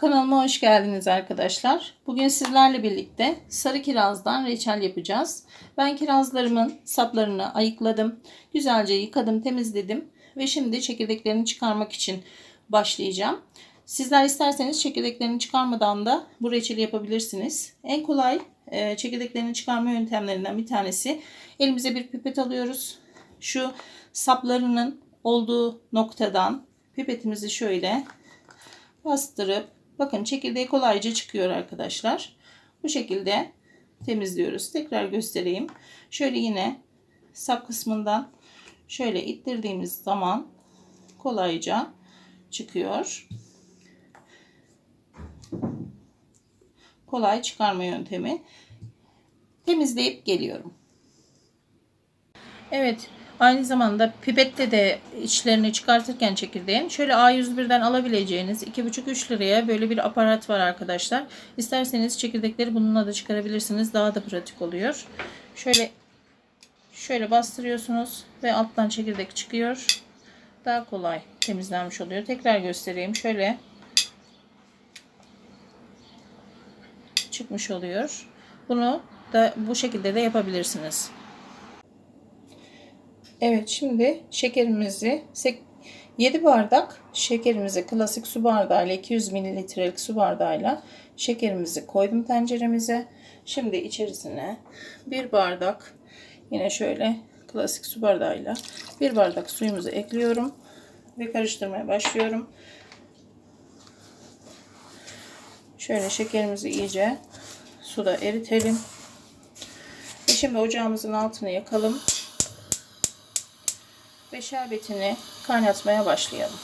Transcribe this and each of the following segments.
Kanalıma hoş geldiniz arkadaşlar. Bugün sizlerle birlikte sarı kirazdan reçel yapacağız. Ben kirazlarımın saplarını ayıkladım. Güzelce yıkadım, temizledim. Ve şimdi çekirdeklerini çıkarmak için başlayacağım. Sizler isterseniz çekirdeklerini çıkarmadan da bu reçeli yapabilirsiniz. En kolay e, çekirdeklerini çıkarma yöntemlerinden bir tanesi. Elimize bir pipet alıyoruz. Şu saplarının olduğu noktadan pipetimizi şöyle bastırıp bakın çekirdeği kolayca çıkıyor arkadaşlar. Bu şekilde temizliyoruz. Tekrar göstereyim. Şöyle yine sap kısmından şöyle ittirdiğimiz zaman kolayca çıkıyor. Kolay çıkarma yöntemi. Temizleyip geliyorum. Evet Aynı zamanda pipette de içlerini çıkartırken çekirdeğin şöyle A101'den alabileceğiniz 2,5-3 liraya böyle bir aparat var arkadaşlar. İsterseniz çekirdekleri bununla da çıkarabilirsiniz. Daha da pratik oluyor. Şöyle şöyle bastırıyorsunuz ve alttan çekirdek çıkıyor. Daha kolay temizlenmiş oluyor. Tekrar göstereyim. Şöyle çıkmış oluyor. Bunu da bu şekilde de yapabilirsiniz. Evet şimdi şekerimizi 7 bardak şekerimizi klasik su bardağıyla 200 mililitrelik su bardağıyla şekerimizi koydum tenceremize. Şimdi içerisine bir bardak yine şöyle klasik su bardağıyla bir bardak suyumuzu ekliyorum ve karıştırmaya başlıyorum. Şöyle şekerimizi iyice suda eritelim. Ve şimdi ocağımızın altını yakalım ve şerbetini kaynatmaya başlayalım.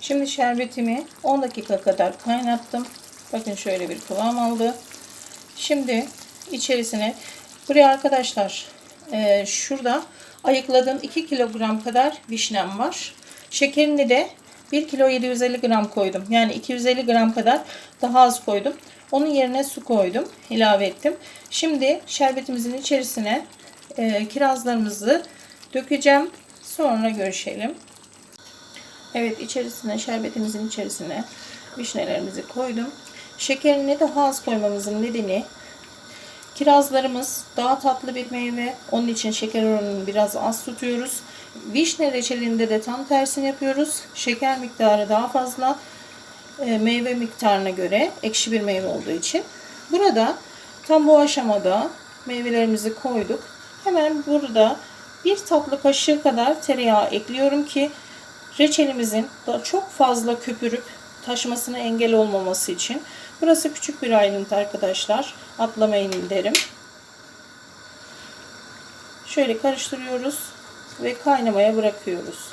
Şimdi şerbetimi 10 dakika kadar kaynattım. Bakın şöyle bir kıvam aldı. Şimdi içerisine buraya arkadaşlar e, şurada ayıkladığım 2 kilogram kadar vişnem var. Şekerini de 1 kilo 750 gram koydum. Yani 250 gram kadar daha az koydum. Onun yerine su koydum. ilave ettim. Şimdi şerbetimizin içerisine e, kirazlarımızı dökeceğim. Sonra görüşelim. Evet içerisine şerbetimizin içerisine vişnelerimizi koydum. Şekerini daha az koymamızın nedeni Kirazlarımız daha tatlı bir meyve. Onun için şeker oranını biraz az tutuyoruz. Vişne reçelinde de tam tersini yapıyoruz. Şeker miktarı daha fazla. E, meyve miktarına göre ekşi bir meyve olduğu için. Burada tam bu aşamada meyvelerimizi koyduk. Hemen burada bir tatlı kaşığı kadar tereyağı ekliyorum ki reçelimizin da çok fazla köpürüp taşmasına engel olmaması için. Burası küçük bir ayrıntı arkadaşlar. Atlamayın derim. Şöyle karıştırıyoruz ve kaynamaya bırakıyoruz.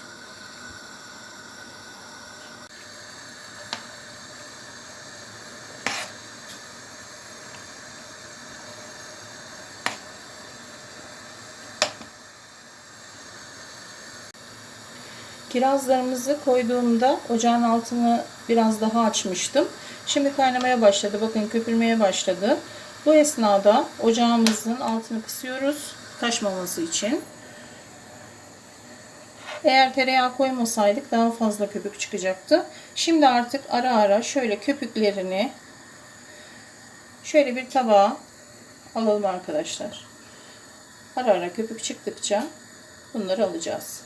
Kirazlarımızı koyduğumda ocağın altını biraz daha açmıştım. Şimdi kaynamaya başladı. Bakın köpürmeye başladı. Bu esnada ocağımızın altını kısıyoruz. Taşmaması için. Eğer tereyağı koymasaydık daha fazla köpük çıkacaktı. Şimdi artık ara ara şöyle köpüklerini şöyle bir tabağa alalım arkadaşlar. Ara ara köpük çıktıkça bunları alacağız.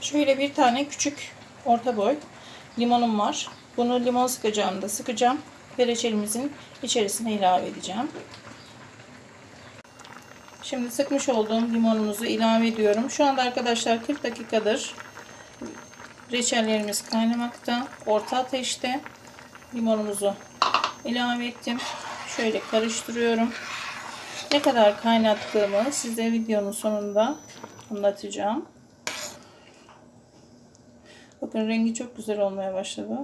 Şöyle bir tane küçük orta boy limonum var. Bunu limon sıkacağımda sıkacağım ve reçelimizin içerisine ilave edeceğim. Şimdi sıkmış olduğum limonumuzu ilave ediyorum. Şu anda arkadaşlar 40 dakikadır reçellerimiz kaynamakta. Orta ateşte limonumuzu ilave ettim. Şöyle karıştırıyorum. Ne kadar kaynattığımı size videonun sonunda anlatacağım. Bakın rengi çok güzel olmaya başladı.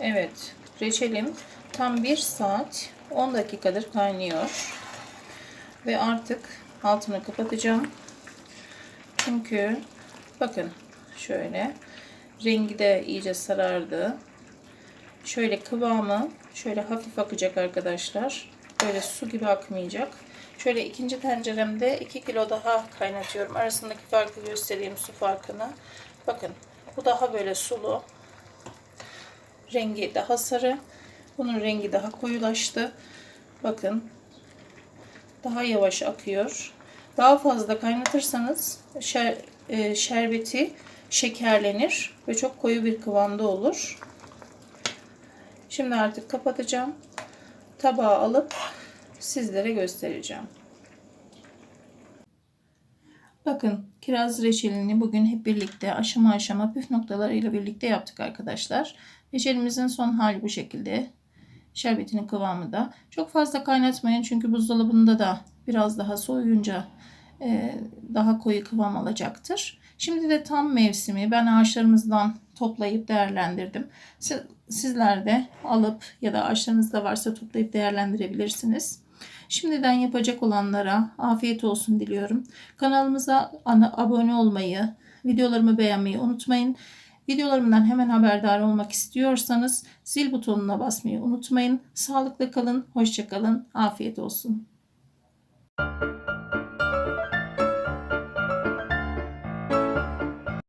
Evet, reçelim tam 1 saat 10 dakikadır kaynıyor. Ve artık altını kapatacağım. Çünkü bakın şöyle rengi de iyice sarardı. Şöyle kıvamı şöyle hafif akacak arkadaşlar. Böyle su gibi akmayacak. Şöyle ikinci tenceremde 2 kilo daha kaynatıyorum. Arasındaki farkı göstereyim su farkını. Bakın bu daha böyle sulu. Rengi daha sarı. Bunun rengi daha koyulaştı. Bakın daha yavaş akıyor. Daha fazla kaynatırsanız şer, e, şerbeti şekerlenir ve çok koyu bir kıvamda olur. Şimdi artık kapatacağım. Tabağa alıp sizlere göstereceğim. Bakın kiraz reçelini bugün hep birlikte aşama aşama püf noktalarıyla birlikte yaptık arkadaşlar. Reçelimizin son hali bu şekilde. Şerbetinin kıvamı da. Çok fazla kaynatmayın çünkü buzdolabında da biraz daha soğuyunca e, daha koyu kıvam alacaktır. Şimdi de tam mevsimi. Ben ağaçlarımızdan toplayıp değerlendirdim. Siz, sizler de alıp ya da ağaçlarınızda varsa toplayıp değerlendirebilirsiniz. Şimdiden yapacak olanlara afiyet olsun diliyorum. Kanalımıza abone olmayı, videolarımı beğenmeyi unutmayın. Videolarımdan hemen haberdar olmak istiyorsanız zil butonuna basmayı unutmayın. Sağlıklı kalın, hoşça kalın, afiyet olsun.